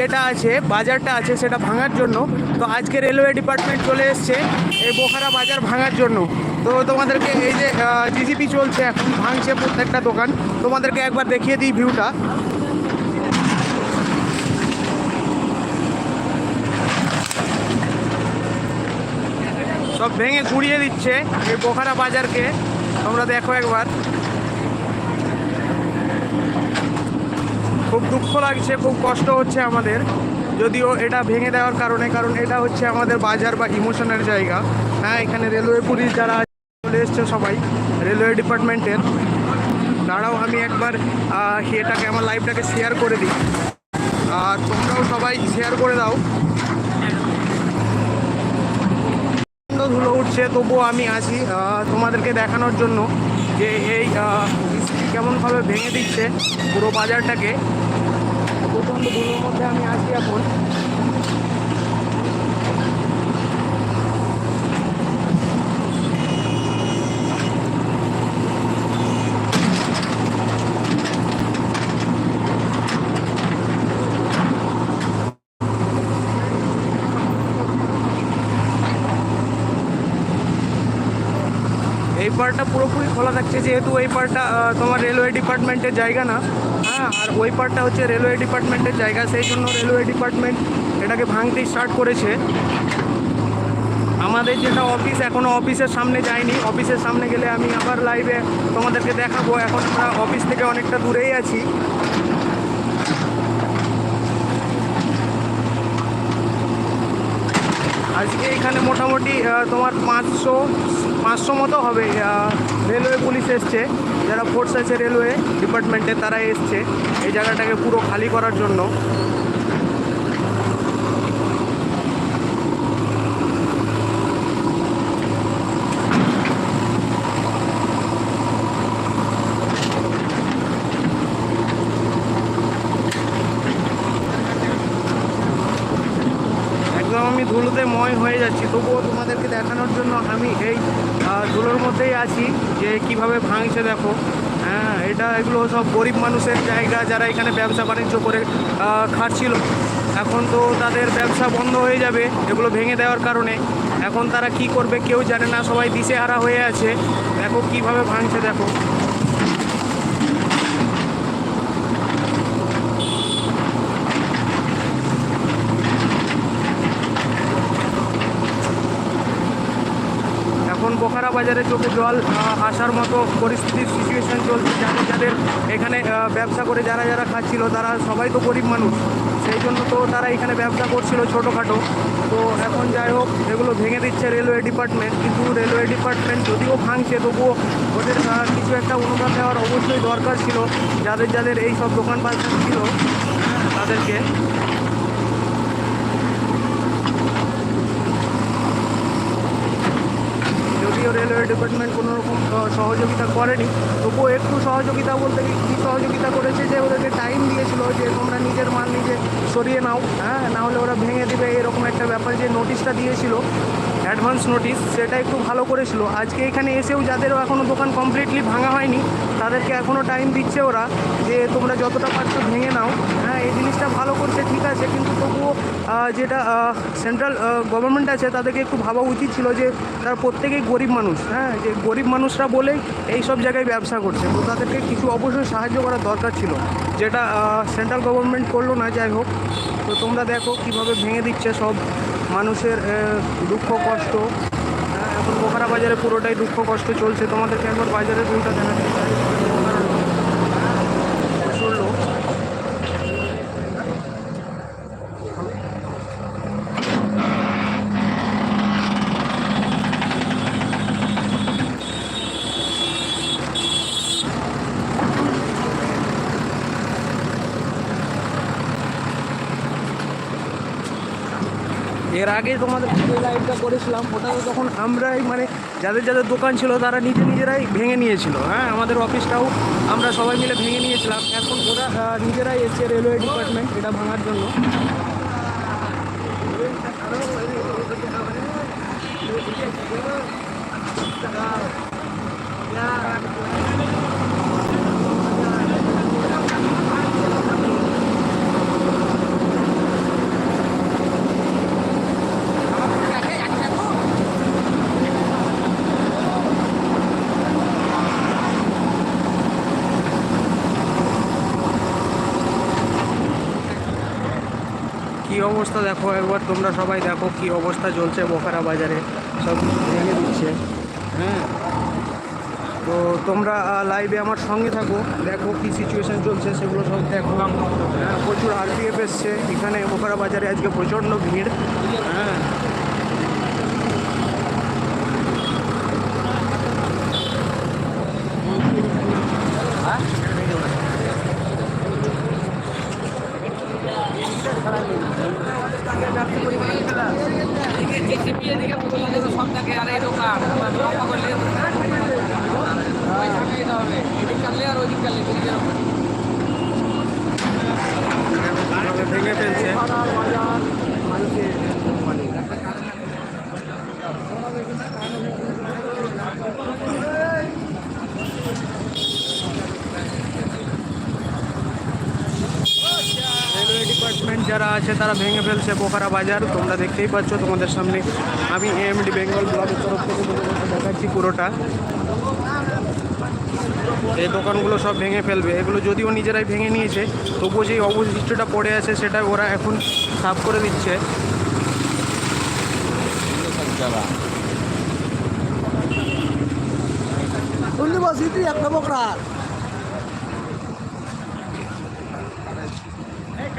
যেটা আছে, বাজারটা আছে সেটা ভাঙার জন্য। তো আজকে রেলওয়ে ডিপার্টমেন্ট চলে এসছে এই বোখারা বাজার ভাঙার জন্য। তো তোমাদেরকে এই যে জিজিপি চলছে এখন, ভাঙছে প্রত্যেকটা দোকান। তোমাদেরকে একবার দেখিয়ে দিই ভিউটা সব ভেঙে গুড়িয়ে দিচ্ছে এই বোখারা বাজারকে। তোমরা দেখো একবার। দুঃখ লাগছে, খুব কষ্ট হচ্ছে আমাদের। যদিও এটা ভেঙে দেওয়ার কারণে, কারণ এটা হচ্ছে আমাদের বাজার বা ইমোশনের জায়গা। হ্যাঁ এখানে রেলওয়ে পুলিশ যারা চলে এসছে সবাই, রেলওয়ে ডিপার্টমেন্টের। দাঁড়াও, আমি একবার এটাকে, আমার লাইভটাকে শেয়ার করে দিই। আর তোমরাও সবাই শেয়ার করে দাও। ধুলো উঠছে, তবুও আমি আছি তোমাদেরকে দেখানোর জন্য যে এই কেমনভাবে ভেঙে দিচ্ছে পুরো বাজারটাকে। প্রচণ্ড ধুলোর মধ্যে আমি আছি এখন। এই পার্টটা পুরোপুরি খোলা থাকছে, যেহেতু এই পার্টটা তোমার রেলওয়ে ডিপার্টমেন্টের জায়গা না। হ্যাঁ আর ওই পার্টটা হচ্ছে রেলওয়ে ডিপার্টমেন্টের জায়গা, সেই জন্য রেলওয়ে ডিপার্টমেন্ট এটাকে ভাঙতে স্টার্ট করেছে। আমাদের যেটা অফিস এখনও অফিসের সামনে যায়নি। অফিসের সামনে গেলে আমি আবার লাইভে তোমাদেরকে দেখাবো। এখন আমরা অফিস থেকে অনেকটা দূরেই আছি। আজকে এখানে মোটামুটি তোমার পাঁচশো পাঁচশো মতো হবে রেলওয়ে পুলিশ এসছে। যারা ফোর্স আছে রেলওয়ে ডিপার্টমেন্টে তারা এসছে। এই জায়গাটাকে পুরো খালি করার জন্য। একদম আমি ধুলোতে ময় হয়ে যাচ্ছি। তবুও তোমাদেরকে দেখানোর জন্য আমি এই ধুলোর মধ্যেই আছি, যে কীভাবে ভাঙছে দেখো। হ্যাঁ এটা এগুলো সব গরিব মানুষের জায়গা যারা এখানে ব্যবসা বাণিজ্য করে খাটছিল। এখন তো তাদের ব্যবসা বন্ধ হয়ে যাবে, এগুলো ভেঙে দেওয়ার কারণে। এখন তারা কি করবে কেউ জানে না, সবাই দিশেহারা হয়ে আছে। দেখো কীভাবে ভাঙছে দেখো এখন বোখারা বাজারে চোখে জল আসার মতো পরিস্থিতির সিচুয়েশন চলছে। যাদের যাদের এখানে ব্যবসা করে যারা যারা খাচ্ছিল, তারা সবাই তো গরিব মানুষ। সেই জন্য তো তারা এখানে ব্যবসা করছিল ছোটোখাটো। তো এখন যাই হোক, এগুলো ভেঙে দিচ্ছে রেলওয়ে ডিপার্টমেন্ট কিন্তু রেলওয়ে ডিপার্টমেন্ট যদিও ভাঙছে, তবুও ওদের কিছু একটা অনুদান দেওয়ার অবশ্যই দরকার ছিল। যাদের যাদের এই সব দোকানপাট ছিল, তাদেরকে যদিও রেলওয়ে ডিপার্টমেন্ট কোনো রকম সহযোগিতা করেনি। তবুও একটু সহযোগিতা বলতে কি সহযোগিতা করেছে যে ওদেরকে টাইম দিয়েছিল যে তোমরা নিজের মাল নিজে সরিয়ে নাও হ্যাঁ? নাহলে ওরা ভেঙে দেবে, এরকম একটা ব্যাপার যে নোটিশটা দিয়েছিল। অ্যাডভান্স নোটিশ সেটা একটু ভালো করেছিল। আজকে এখানে এসেও যাদেরও এখনও দোকান কমপ্লিটলি ভাঙা হয়নি, তাদেরকে এখনও টাইম দিচ্ছে ওরা যে তোমরা যতটা পারছ ভেঙে নাও। হ্যাঁ এই জিনিসটা ভালো করছে ঠিক আছে, কিন্তু তবুও যেটা সেন্ট্রাল গভর্নমেন্ট আছে, তাদেরকে একটু ভাবা উচিত ছিল যে তারা প্রত্যেকেই গরিব মানুষ। হ্যাঁ যে গরিব মানুষরা বলেই এই সব জায়গায় ব্যবসা করছে। তো তাদেরকে কিছু অবশ্যই সাহায্য করার দরকার ছিল, যেটা সেন্ট্রাল গভর্নমেন্ট করল না, যাই হোক। তো তোমরা দেখো কীভাবে ভেঙে দিচ্ছে সব। মানুষের দুঃখ, কষ্ট। এখন বোখারা বাজারে পুরোটাই দুঃখ, কষ্ট চলছে। তোমাদেরকে একবার বাজারের ভিউটা দেখাতে চাই প্রচুর লোক এর আগে তোমাদের যে লাইভটা করেছিলাম ওটা তো তখন আমরাই মানে যাদের যাদের দোকান ছিল তারা নিজে নিজেরাই ভেঙে নিয়েছিল। হ্যাঁ আমাদের অফিসটাও আমরা সবাই মিলে ভেঙে নিয়েছিলাম। এখন ওরা নিজেরাই এসছে রেলওয়ে ডিপার্টমেন্ট এটা ভাঙার জন্য। কি অবস্থা দেখো, একবার তোমরা সবাই দেখো কি অবস্থা চলছে বোখারা বাজারে। সব কিছু ভেঙে দিচ্ছে। হ্যাঁ। তো তোমরা লাইভে আমার সঙ্গে থাকো, দেখো কি সিচুয়েশান চলছে, সেগুলো সব দেখো হ্যাঁ প্রচুর আরপিএফ এসছে। এখানে বোখারা বাজারে আজকে প্রচণ্ড ভিড়। হ্যাঁ। ভেঙে ফেলছে রেলওয়ে ডিপার্টমেন্ট যারা আছে তারা ভেঙে ফেলছে বোকারা বাজার। তোমরা দেখতেই পাচ্ছ তোমাদের সামনে আমি এমডি বেঙ্গল ব্লকের তরফ থেকে দেখাচ্ছি পুরোটা। এই দোকানগুলো সব ভেঙে ফেলবে। এগুলো যদিও নিজেরাই ভেঙে নিয়েছে, তবুও যেই অবশিষ্টটা পড়ে আছে সেটা ওরা এখন সাফ করে দিচ্ছে। একটা বকরা এখানে খুলতে হবে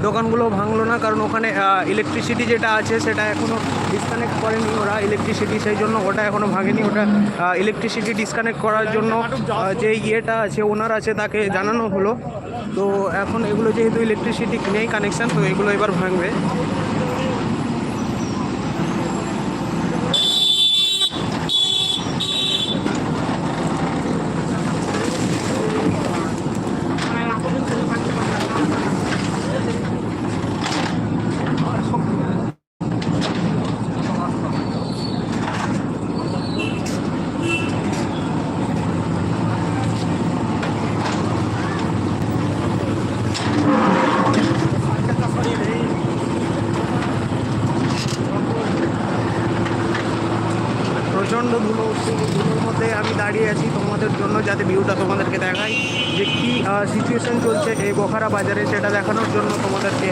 এই দোকানগুলো ভাঙলো না, কারণ ওখানে ইলেকট্রিসিটি যেটা আছে সেটা এখনও ডিসকানেক্ট করেনি ওরা ইলেকট্রিসিটি সেই জন্য ওটা এখনও ভাঙেনি। ওটা ইলেকট্রিসিটি ডিসকানেক্ট করার জন্য যে ইয়েটা আছে ওনার আছে তাকে জানানো হলো। তো এখন এগুলো যেহেতু ইলেকট্রিসিটি নেই কানেকশান তো এগুলো এবার ভাঙবে প্রচণ্ড ধুলো উঠছে এই ধুলোর মধ্যে আমি দাঁড়িয়ে আছি তোমাদের জন্য যাতে ভিউটা তোমাদেরকে দেখাই যে কী সিচুয়েশন চলছে এই বোখারা বাজারে সেটা দেখানোর জন্য তোমাদেরকে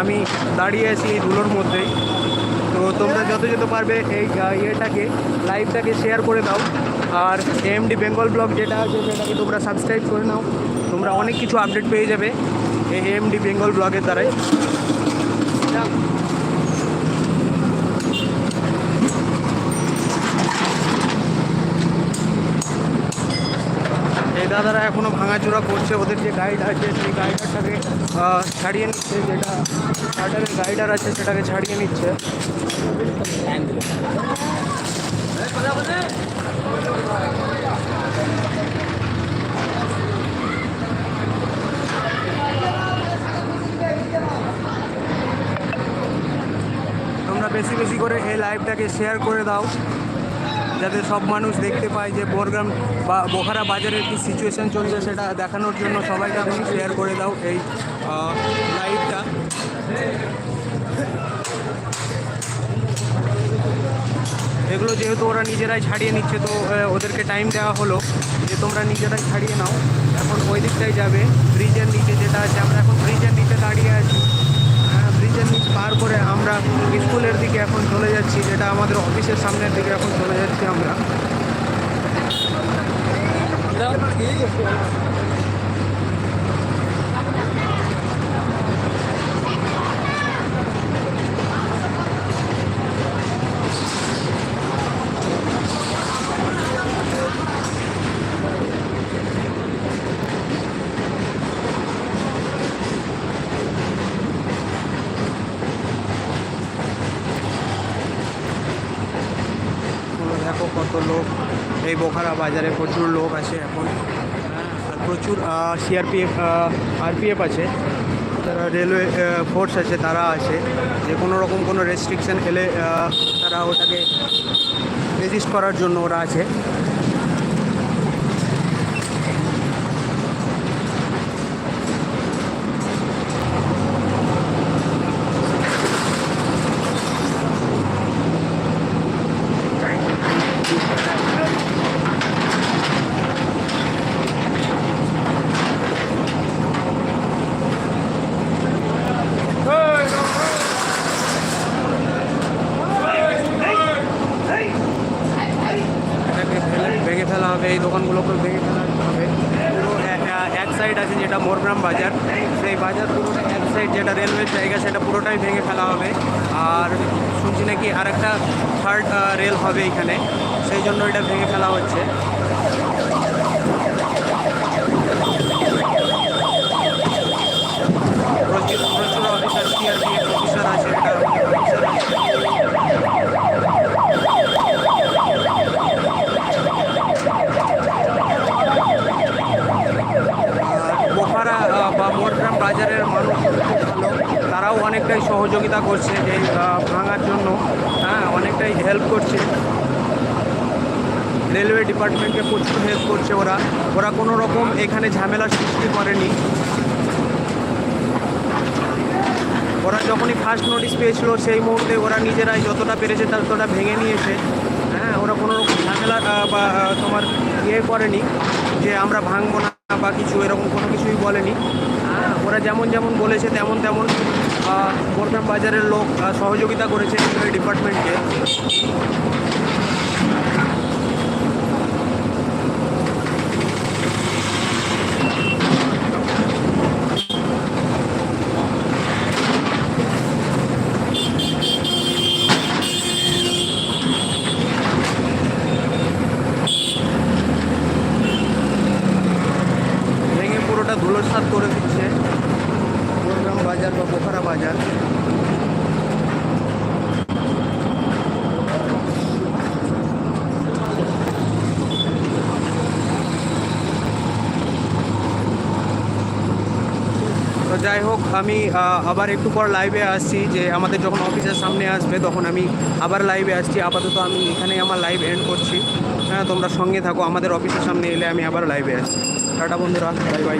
আমি দাঁড়িয়ে আছি এই ধুলোর মধ্যেই। তো তোমরা যত যত পারবে এই ইয়েটাকে লাইভটাকে শেয়ার করে দাও। আর এমডি বেঙ্গল ব্লগ যেটা আছে সেটাকে তোমরা সাবস্ক্রাইব করে নাও। তোমরা অনেক কিছু আপডেট পেয়ে যাবে এই এমডি বেঙ্গল ব্লগের দ্বারাই। দাদারা এখনও ভাঙাচোরা করছে, ওদের যে গাইড আছে, সেই গাইডারটাকে ছাড়িয়ে নিচ্ছে, যেটা গাইডার আছে, সেটাকে ছাড়িয়ে নিচ্ছে। তোমরা বেশি বেশি করে এই লাইভটাকে শেয়ার করে দাও। যাতে সব মানুষ দেখতে পায় যে বোরগ্রাম বা বোখারা বাজারের কি সিচুয়েশন চলছে সেটা দেখানোর জন্য সবাইকে আপনি শেয়ার করে দাও এই লাইভটা এগুলো যেহেতু ওরা নিজেরাই ছাড়িয়ে নিচ্ছে, তো ওদেরকে টাইম দেওয়া হলো। যে তোমরা নিজেরাই ছাড়িয়ে নাও। এখন ওই দিকটাই যাবে। ব্রিজের নিচে যেটা আছে, আমরা এখন ব্রিজের নিচে দাঁড়িয়ে আছি। ব্রিজের নিচ পার করে আমরা স্কুলের দিকে এখন চলে যাচ্ছি, যেটা আমাদের অফিসের সামনের দিকে এখন চলে যাচ্ছি আমরা তোমরা দেখো কত লোক এই বোখারা বাজারে প্রচুর লোক আছে এখন। আর প্রচুর সিআরপিএফ আরপিএফ আছে। তারা রেলওয়ে ফোর্স আছে, তারা আছে। যে কোনো রকম কোনো রেস্ট্রিকশান খেলে তারা ওটাকে রেজিস্ট করার জন্য ওরা আছে এটাকে ফেলে ভেঙে ফেলা হবে এই দোকানগুলোকে ভেঙে ফেলা হবে পুরো এ- এ- এক সাইড আছে যেটা মোরগ্রাম বাজার সেই বাজার পুরোটা এক সাইড যেটা রেলওয়ের জায়গা সেটা পুরোটাই ভেঙে ফেলা হবে। আর শুনছি নাকি আর একটা থার্ড রেল হবে এখানে। সেই জন্য এটা ভেঙে ফেলা হচ্ছে। বা বাজারের মানুষ তারাও অনেকটাই সহযোগিতা করছে এই ভাঙার জন্য। হ্যাঁ অনেকটাই হেল্প করছে। রেলওয়ে ডিপার্টমেন্টকে প্রচুর হেল্প করছে ওরা। ওরা কোনো রকম এখানে ঝামেলার সৃষ্টি করেনি। ওরা যখনই ফার্স্ট নোটিশ পেয়েছিল, সেই মুহূর্তে ওরা নিজেরাই যতটা পেরেছে ততটা ভেঙে নিয়েছে। হ্যাঁ ওরা কোনো রকম ঝামেলা বা তোমার ইয়ে করেনি যে আমরা ভাঙবো না বা কিছু, এরকম কোনো কিছুই বলেনি। হ্যাঁ ওরা যেমন যেমন বলেছে, তেমন তেমন বর্ধমান বাজারের লোক সহযোগিতা করেছে এই ডিপার্টমেন্টকে ভেঙে পুরোটা ধুলোসাৎ করে দিচ্ছে বড়গ্রাম বাজার বা বোখারা বাজার তো যাই হোক, আমি আবার একটু পর লাইভে আসছি যে আমাদের যখন অফিসের সামনে আসবে, তখন আমি আবার লাইভে আসছি। আপাতত আমি এখানেই আমার লাইভ এন্ড করছি। হ্যাঁ তোমরা সঙ্গে থাকো, আমাদের অফিসের সামনে এলে আমি আবার লাইভে আসছি। টাটা বন্ধুরা বাই বাই